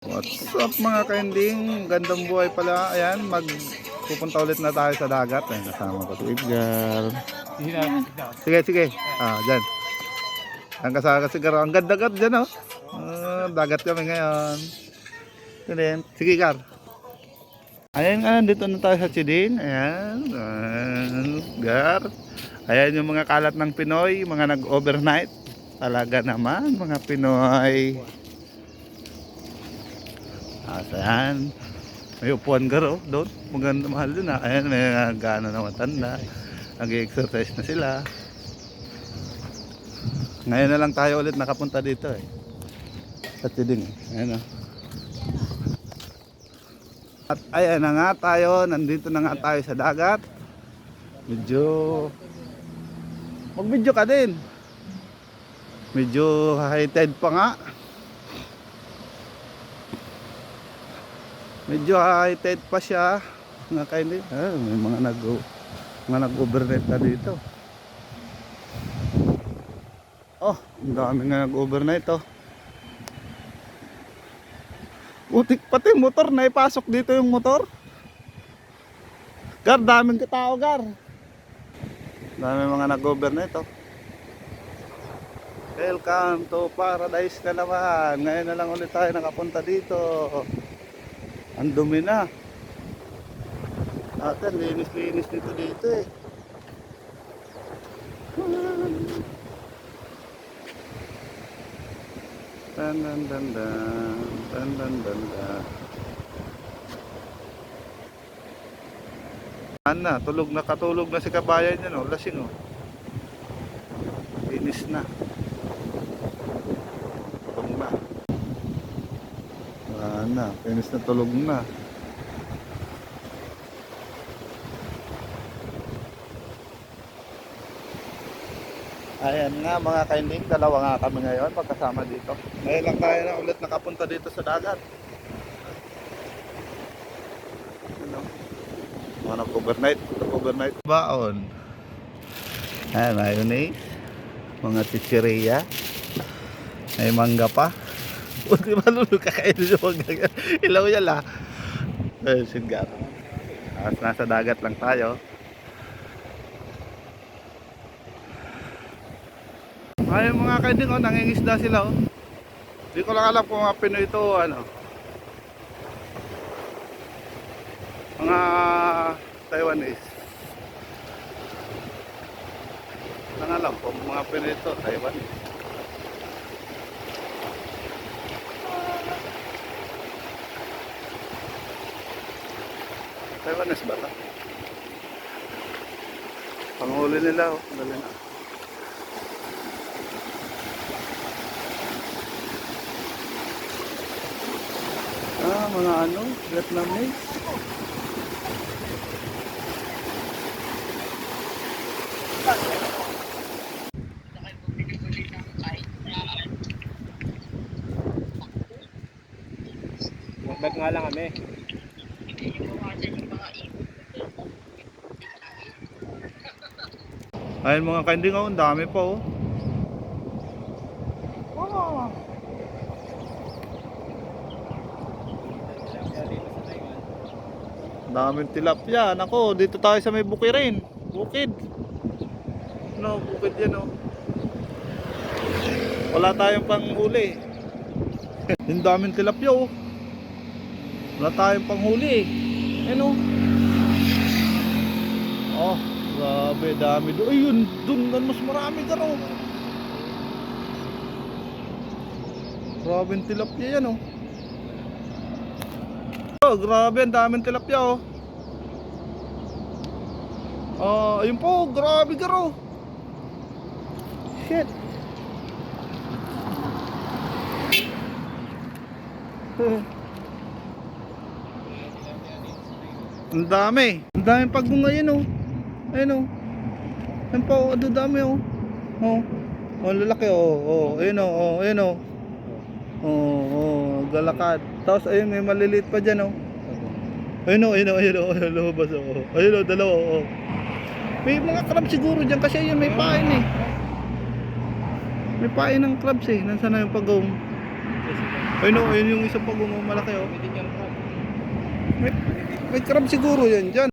What's up mga kainding? Gandang buhay pala. Ayan, mag pupunta ulit na tayo sa dagat. Ayan, kasama ko si Edgar. Sige, sige. Ah, dyan. Ang kasama si Gar. Ang ganda-ganda dyan, oh. Ah, dagat kami ngayon. Tulen. Sige, Gar. Ayan, ayan, dito na tayo sa Chidin. Ayan. Ayan, Gar. Ayan yung mga kalat ng Pinoy, mga nag-overnight. Talaga naman, mga Pinoy. Ayan. May upuan ka raw doon. Maganda mahal doon ah. Ayan, may uh, gana na matanda. Nag-exercise na sila. Ngayon na lang tayo ulit nakapunta dito eh. Sa Tiding. Ayan ah. At ayan na nga tayo. Nandito na nga tayo sa dagat. Medyo... Mag-video ka din. Medyo high tide pa nga. Medyo high tide pa siya. Mga kaindi. Ah, may mga nag mga nag-overnight na dito. Oh, ang dami nga nag-overnight oh. Utik pati motor na ipasok dito yung motor. Gar, daming katao, Gar. Dami mga nag-overnight oh. Welcome to paradise na naman. Ngayon na lang ulit tayo nakapunta dito. Ang dumi na. Ate, linis-linis dito dito eh. Dan dan dan dan dan dan dan dan. Ana, tulog na katulog na si kabayan niya no, lasing oh. Linis na. Tulog na. Ana, linis na tulog na. Ayan nga mga kainding, dalawa nga kami ngayon pagkasama dito. Ngayon lang tayo na ulit nakapunta dito sa dagat. Ano? Mga nag-overnight, nag-overnight baon. Ayan, mayonnaise, mga chichiria, may mangga pa. Di malulog kakainin yung mangga. Ilaw yan la. Ayun, sigar. Tapos nasa dagat lang tayo. Ayun mga kaiding, oh, nangingisda sila oh. Hindi ko lang alam kung mga Pinoy ito ano. Mga Taiwanese. Lang alam kung mga Pinoy ito, Taiwanese. Taiwanese ba ito? Panghuli nila oh, dali na. Ah, mga ano, Vietnamese. Magbag nga lang kami. Ayun mga kainding oh, ang dami pa oh. Wow. Daming tilapia. Nako, dito tayo sa may bukirin. Bukid. No, bukid yan oh. Wala tayong panghuli. Yung daming tilapia oh. Wala tayong panghuli eh. Ano? Oh, grabe, dami doon. Ayun, doon mas marami ka raw. Grabe yung tilapia yan oh. Oh, grabe, ang daming tilapia oh. Ah, ayun po, grabe ka raw. Shit. Ang dami. Ang daming pagbunga yan oh. Ayun oh. Ayun pa oh, dami oh. Oh. Oh, lalaki oh. Oh, ayun oh, oh, ayun oh. Oh, oh, galakad. Tapos ayun may maliliit pa diyan oh. Ayun oh, ayun oh, ayun oh, ayun lumabas oh. Ayun oh, dalawa oh. May mga crab siguro diyan kasi yun may pain eh. May pain ng crabs eh. Nasaan na yung pagong? Ayun o, ayun yung isang pag malaki oh. Pwede. May, may crab siguro yan dyan.